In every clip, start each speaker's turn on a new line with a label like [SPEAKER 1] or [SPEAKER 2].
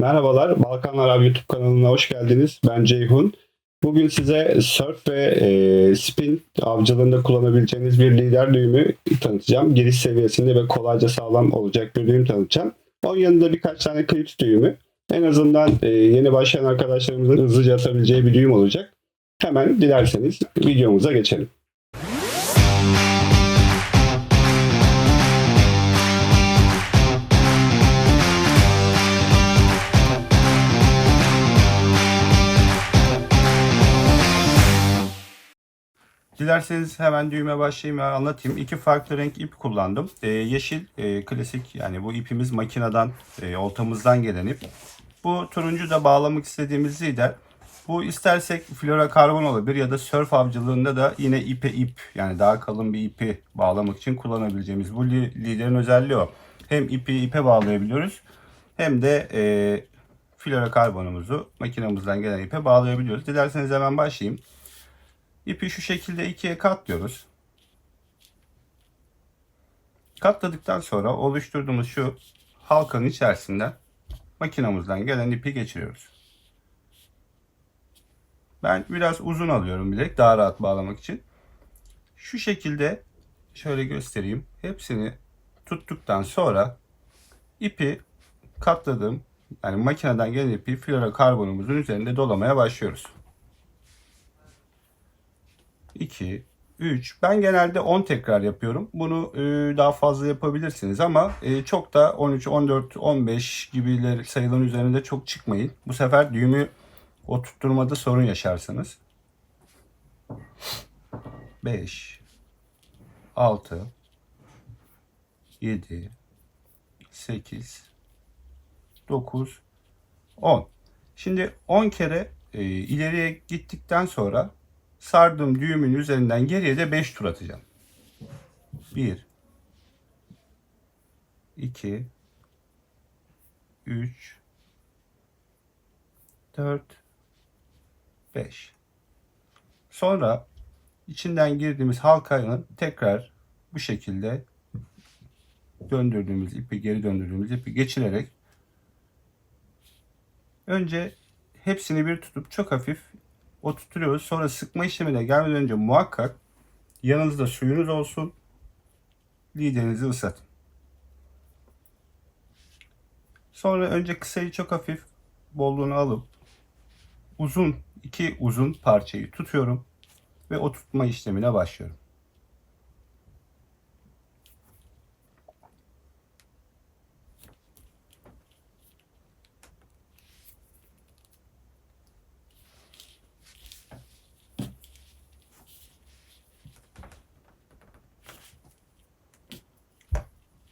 [SPEAKER 1] Merhabalar, Balkanlar Abi YouTube kanalına hoş geldiniz. Ben Ceyhun. Bugün size surf ve e, spin avcılığında kullanabileceğiniz bir lider düğümü tanıtacağım. Giriş seviyesinde ve kolayca sağlam olacak bir düğüm tanıtacağım. Onun yanında birkaç tane klips düğümü. En azından e, yeni başlayan arkadaşlarımızın hızlıca atabileceği bir düğüm olacak. Hemen dilerseniz videomuza geçelim. Dilerseniz hemen düğüme başlayayım ve anlatayım. İki farklı renk ip kullandım. Ee, yeşil e, klasik yani bu ipimiz makineden, e, oltamızdan gelen ip. Bu turuncu da bağlamak istediğimiz lider. Bu istersek florokarbon olabilir ya da surf avcılığında da yine ipe ip yani daha kalın bir ipi bağlamak için kullanabileceğimiz. Bu li- liderin özelliği o. Hem ipi ipe bağlayabiliyoruz hem de e, florokarbonumuzu makinamızdan gelen ipe bağlayabiliyoruz. Dilerseniz hemen başlayayım. İpi şu şekilde ikiye katlıyoruz. Katladıktan sonra oluşturduğumuz şu halkanın içerisinden makinamızdan gelen ipi geçiriyoruz. Ben biraz uzun alıyorum bilek daha rahat bağlamak için. Şu şekilde şöyle göstereyim. Hepsini tuttuktan sonra ipi katladığım yani makineden gelen ipi florokarbonumuzun üzerinde dolamaya başlıyoruz. 2, 3. Ben genelde 10 tekrar yapıyorum. Bunu e, daha fazla yapabilirsiniz ama e, çok da 13, 14, 15 gibiler sayıların üzerinde çok çıkmayın. Bu sefer düğümü oturtturmada sorun yaşarsınız. 5, 6, 7, 8, 9, 10. Şimdi 10 kere e, ileriye gittikten sonra sardığım düğümün üzerinden geriye de 5 tur atacağım. 1 2 3 4 5 Sonra içinden girdiğimiz halkanın tekrar bu şekilde döndürdüğümüz ipi geri döndürdüğümüz ipi geçirerek önce hepsini bir tutup çok hafif oturtuyoruz. Sonra sıkma işlemine gelmeden önce muhakkak yanınızda suyunuz olsun. Liderinizi ıslatın. Sonra önce kısayı çok hafif bolluğunu alıp uzun iki uzun parçayı tutuyorum ve oturtma işlemine başlıyorum.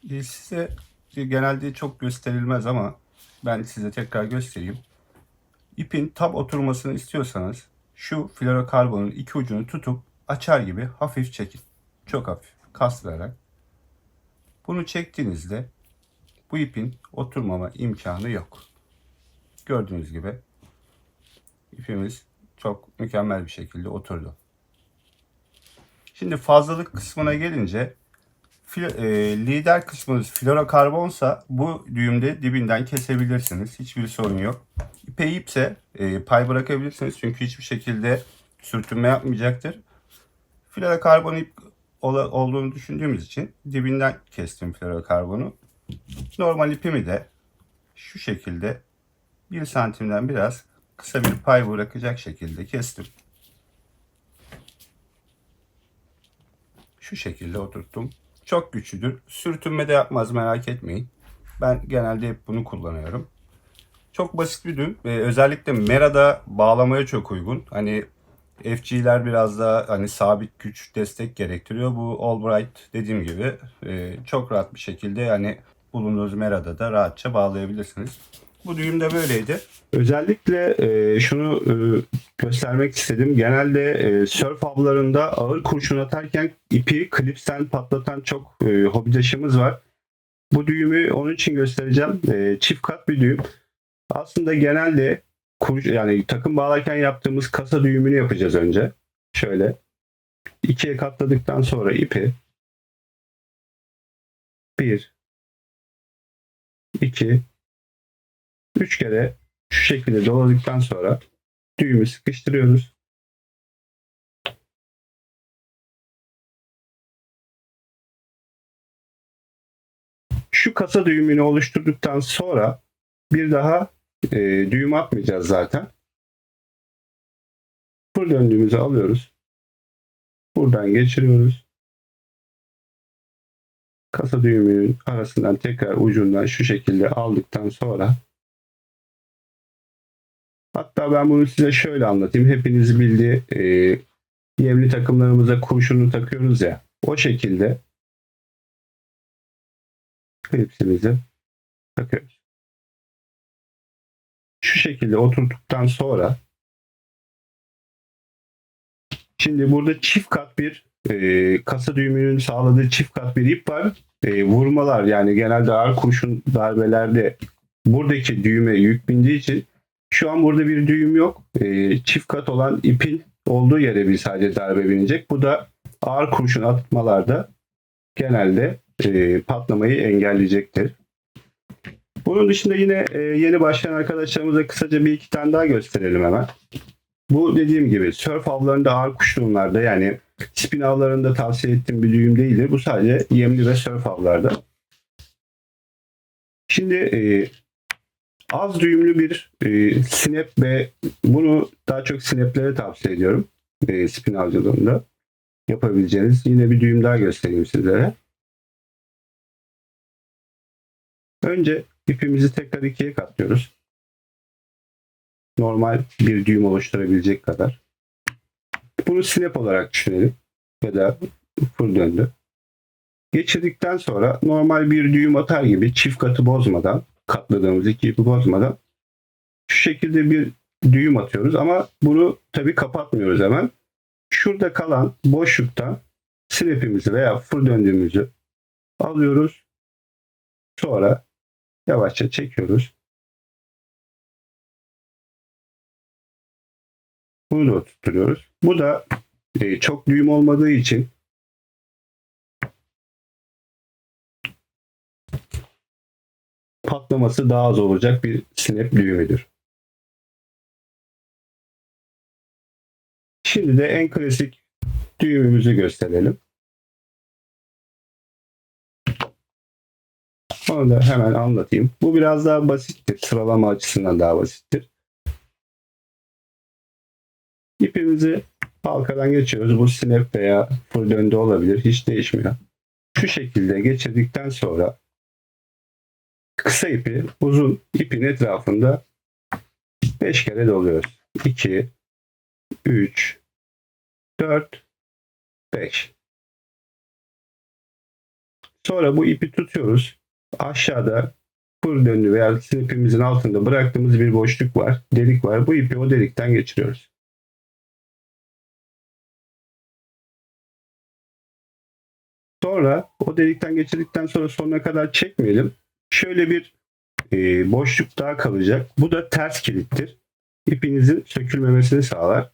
[SPEAKER 1] Size genelde çok gösterilmez ama ben size tekrar göstereyim. İpin tam oturmasını istiyorsanız şu florokarbonun iki ucunu tutup açar gibi hafif çekin. Çok hafif kastırarak. Bunu çektiğinizde bu ipin oturmama imkanı yok. Gördüğünüz gibi ipimiz çok mükemmel bir şekilde oturdu. Şimdi fazlalık kısmına gelince e, lider kısmınız florokarbonsa bu düğümde dibinden kesebilirsiniz. Hiçbir sorun yok. İpe ipse e, pay bırakabilirsiniz. Çünkü hiçbir şekilde sürtünme yapmayacaktır. Florokarbon ip ola- olduğunu düşündüğümüz için dibinden kestim florokarbonu. Normal ipimi de şu şekilde 1 santimden biraz kısa bir pay bırakacak şekilde kestim. Şu şekilde oturttum. Çok güçlüdür. Sürtünme de yapmaz merak etmeyin. Ben genelde hep bunu kullanıyorum. Çok basit bir düğüm. Ee, özellikle Mera'da bağlamaya çok uygun. Hani FG'ler biraz daha hani sabit güç destek gerektiriyor. Bu Albright dediğim gibi e, çok rahat bir şekilde yani bulunduğunuz Mera'da da rahatça bağlayabilirsiniz. Bu düğüm de böyleydi. Özellikle e, şunu e, göstermek istedim. Genelde e, surf avlarında ağır kurşun atarken ipi klipsten patlatan çok e, hobidaşımız var. Bu düğümü onun için göstereceğim. E, çift kat bir düğüm. Aslında genelde kur, yani takım bağlarken yaptığımız kasa düğümünü yapacağız önce. Şöyle. ikiye katladıktan sonra ipi bir iki 3 kere şu şekilde doladıktan sonra düğümü sıkıştırıyoruz. Şu kasa düğümünü oluşturduktan sonra bir daha e, düğüm atmayacağız zaten. Fır döndüğümüzü alıyoruz. Buradan geçiriyoruz. Kasa düğümünün arasından tekrar ucundan şu şekilde aldıktan sonra hatta ben bunu size şöyle anlatayım. Hepiniz bildiği e, yemli takımlarımıza kurşunu takıyoruz ya. O şekilde klipsimizi takıyoruz. Şu şekilde oturttuktan sonra şimdi burada çift kat bir e, kasa düğümünün sağladığı çift kat bir ip var. E, vurmalar yani genelde ağır kurşun darbelerde buradaki düğüme yük bindiği için şu an burada bir düğüm yok. E, çift kat olan ipin olduğu yere bir sadece darbe binecek. Bu da ağır kurşun atmalarda genelde e, patlamayı engelleyecektir. Bunun dışında yine e, yeni başlayan arkadaşlarımıza kısaca bir iki tane daha gösterelim hemen. Bu dediğim gibi surf avlarında ağır kuşluğumlarda yani spin avlarında tavsiye ettiğim bir düğüm değildir. Bu sadece yemli ve surf avlarda. Şimdi e, az düğümlü bir e, snap ve bunu daha çok snaplere tavsiye ediyorum. E, spin avcılığında yapabileceğiniz. Yine bir düğüm daha göstereyim sizlere. Önce ipimizi tekrar ikiye katlıyoruz. Normal bir düğüm oluşturabilecek kadar. Bunu snap olarak düşünelim. Ya da full döndü. Geçirdikten sonra normal bir düğüm atar gibi çift katı bozmadan, katladığımız iki ipi bozmadan şu şekilde bir düğüm atıyoruz ama bunu tabii kapatmıyoruz hemen. Şurada kalan boşluktan snap'imizi veya full döndüğümüzü alıyoruz. Sonra yavaşça çekiyoruz. Bunu da oturtuyoruz. Bu da e, çok düğüm olmadığı için patlaması daha az olacak bir snap düğümüdür. Şimdi de en klasik düğümümüzü gösterelim. Onu da hemen anlatayım. Bu biraz daha basittir. Sıralama açısından daha basittir. İpimizi halkadan geçiyoruz. Bu snap veya full döndü olabilir. Hiç değişmiyor. Şu şekilde geçirdikten sonra kısa ipi uzun ipin etrafında 5 kere doluyoruz. 2 3 4 5 Sonra bu ipi tutuyoruz. Aşağıda full döndü veya snipimizin altında bıraktığımız bir boşluk var. Delik var. Bu ipi o delikten geçiriyoruz. Sonra o delikten geçirdikten sonra sonuna kadar çekmeyelim. Şöyle bir e, boşluk daha kalacak. Bu da ters kilittir. İpinizin sökülmemesini sağlar.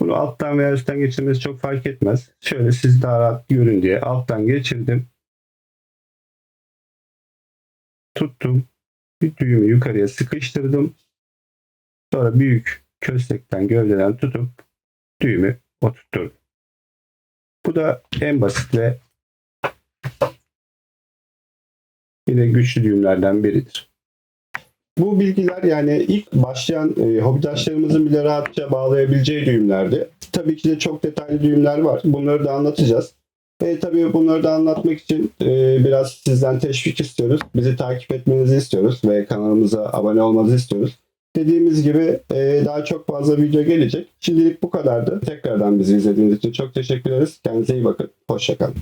[SPEAKER 1] Bunu alttan veya üstten geçirmesi çok fark etmez. Şöyle siz daha rahat görün diye alttan geçirdim. Tuttum. Bir düğümü yukarıya sıkıştırdım. Sonra büyük köstekten gövdeden tutup düğümü oturtturdum. Bu da en basit ve yine güçlü düğümlerden biridir. Bu bilgiler yani ilk başlayan e, hobidaşlarımızın bile rahatça bağlayabileceği düğümlerdi. Tabii ki de çok detaylı düğümler var. Bunları da anlatacağız. E, tabii bunları da anlatmak için e, biraz sizden teşvik istiyoruz. Bizi takip etmenizi istiyoruz ve kanalımıza abone olmanızı istiyoruz. Dediğimiz gibi e, daha çok fazla video gelecek. Şimdilik bu kadardı. Tekrardan bizi izlediğiniz için çok teşekkür ederiz. Kendinize iyi bakın. Hoşçakalın.